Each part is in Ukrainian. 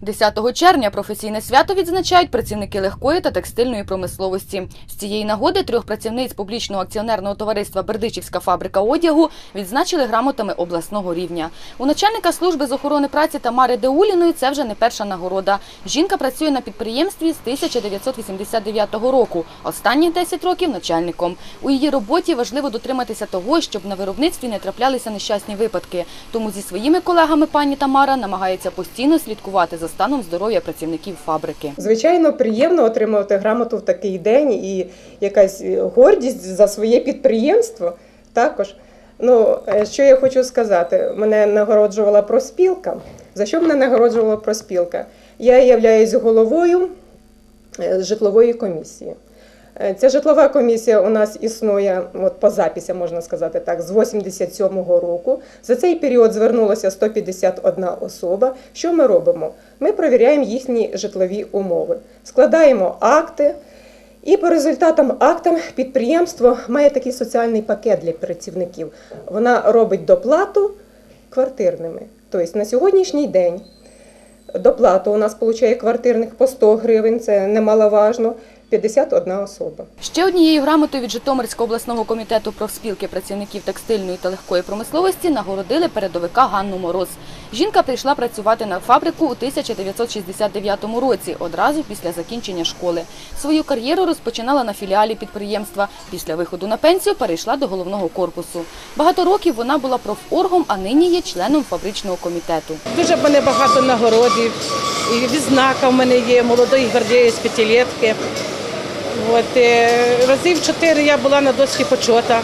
10 червня професійне свято відзначають працівники легкої та текстильної промисловості. З цієї нагоди трьох працівниць публічного акціонерного товариства Бердичівська фабрика одягу відзначили грамотами обласного рівня. У начальника служби з охорони праці Тамари Деуліної це вже не перша нагорода. Жінка працює на підприємстві з 1989 року. Останні 10 років начальником. У її роботі важливо дотриматися того, щоб на виробництві не траплялися нещасні випадки. Тому зі своїми колегами пані Тамара намагається постійно слідкувати за станом здоров'я працівників фабрики. Звичайно, приємно отримувати грамоту в такий день і якась гордість за своє підприємство також. Ну, е, що я хочу сказати, мене нагороджувала проспілка. За що мене нагороджувала проспілка? Я являюсь головою е, житлової комісії. Е, Ця житлова комісія у нас існує от по записям, можна сказати так, з 87-го року. За цей період звернулося 151 особа. Що ми робимо? Ми перевіряємо їхні житлові умови, складаємо акти. І по результатам актам підприємство має такий соціальний пакет для працівників. Вона робить доплату квартирними. Тобто на сьогоднішній день доплату у нас получає квартирних по 100 гривень, це немаловажно, 51 особа. Ще однією грамотою від Житомирського обласного комітету профспілки працівників текстильної та легкої промисловості нагородили передовика Ганну Мороз. Жінка прийшла працювати на фабрику у 1969 році, одразу після закінчення школи. Свою кар'єру розпочинала на філіалі підприємства. Після виходу на пенсію перейшла до головного корпусу. Багато років вона була профоргом, а нині є членом фабричного комітету. Дуже мене багато нагородів. І відзнака в мене є, молодий гвардієць п'ятилетки. От, е, разів чотири я була на досі почота.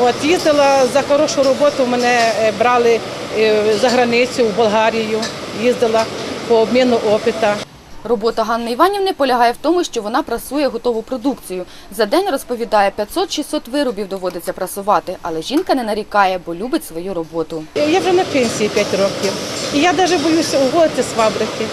От, їздила за хорошу роботу, мене е, брали е, за границю в Болгарію, їздила по обміну опита. Робота Ганни Іванівни полягає в тому, що вона прасує готову продукцію. За день розповідає, 500-600 виробів доводиться прасувати, але жінка не нарікає, бо любить свою роботу. Я вже на пенсії 5 років. І я навіть боюся уволити з фабрики.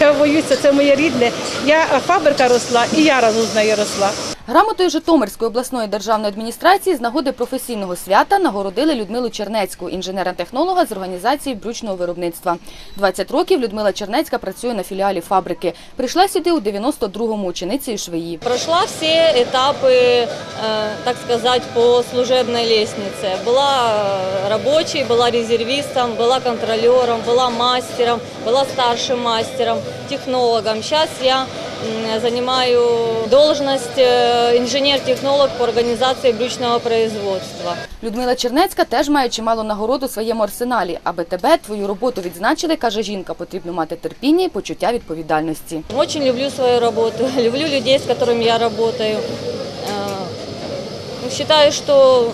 Я боюся, це моє рідне. Я фабрика росла, і я разом з нею росла. Грамотою Житомирської обласної державної адміністрації з нагоди професійного свята нагородили Людмилу Чернецьку, інженера-технолога з організації брючного виробництва. 20 років Людмила Чернецька працює на філіалі фабрики. Прийшла сюди у 92-му ученицею швеї. Прошла все этапы, э, так сказать, по служебной лестнице. Была э, рабочей, была резервистом, была контролером, была мастером, была старшим мастером, технологом. Сейчас я м, занимаю должность э, инженер-технолог по организации брючного производства. Людмила Чернецька теж має чимало нагород у своєму арсеналі. Аби тебе, твою роботу відзначили, каже жінка, потрібно мати терпіння і почуття відповідальності. Очень люблю свою работу, люблю людей, с которыми я работаю. Э, Считаю, что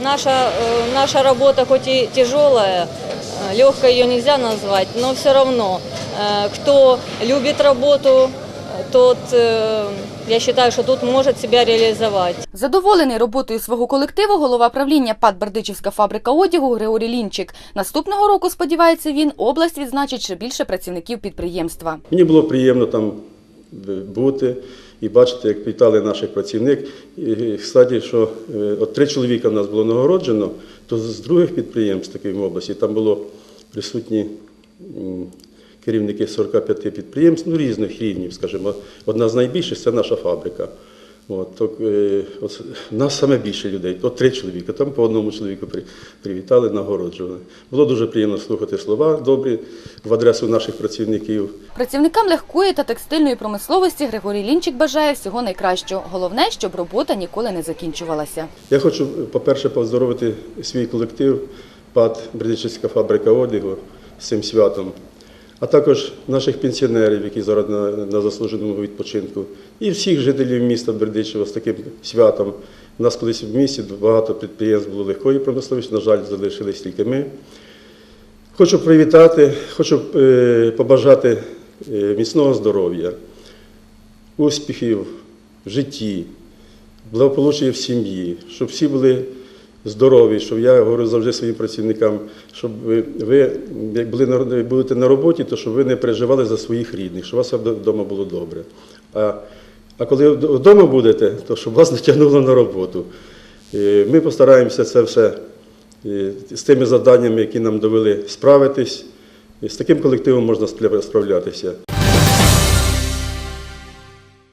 наша, э, наша работа хоть и тяжелая, легкой ее нельзя назвать, но все равно, э, кто любит работу, тот, э, я считаю, что тут может себя реализовать. Задоволений роботою свого колективу голова правління ПАД Бердичівська фабрика одягу Григорій Лінчик. Наступного року, сподівається він, область відзначить ще більше працівників підприємства. Мені було приємно там бути і бачити, як вітали наших працівників. І, кстати, що е, от три чоловіка в нас було нагороджено, то з других підприємств таких в області там було присутні керівники 45 підприємств, ну різних рівнів, скажімо. Одна з найбільших це наша фабрика. От, то, е, от, нас саме більше людей, от три чоловіка, там по одному чоловіку при- привітали, нагороджували. Було дуже приємно слухати слова добрі в адресу наших працівників. Працівникам легкої та текстильної промисловості Григорій Лінчик бажає всього найкращого. Головне, щоб робота ніколи не закінчувалася. Я хочу, по-перше, поздоровити свій колектив ПАД Бердичівська фабрика одягу з цим святом, а також наших пенсіонерів, які зараз на, на заслуженому відпочинку, і всіх жителів міста Бердичева з таким святом. У нас колись в місті багато підприємств було легкої промисловості, на жаль, залишились тільки ми. Хочу привітати, хочу е, побажати е, міцного здоров'я, успіхів в житті, благополуччя в сім'ї, щоб всі були здорові, щоб я говорю завжди своїм працівникам, щоб ви, як були на, будете на роботі, то щоб ви не переживали за своїх рідних, щоб у вас вдома було добре. А, а коли вдома будете, то щоб вас не тягнуло на роботу. Ми постараємося це все з тими завданнями, які нам довели справитись. І з таким колективом можна справлятися.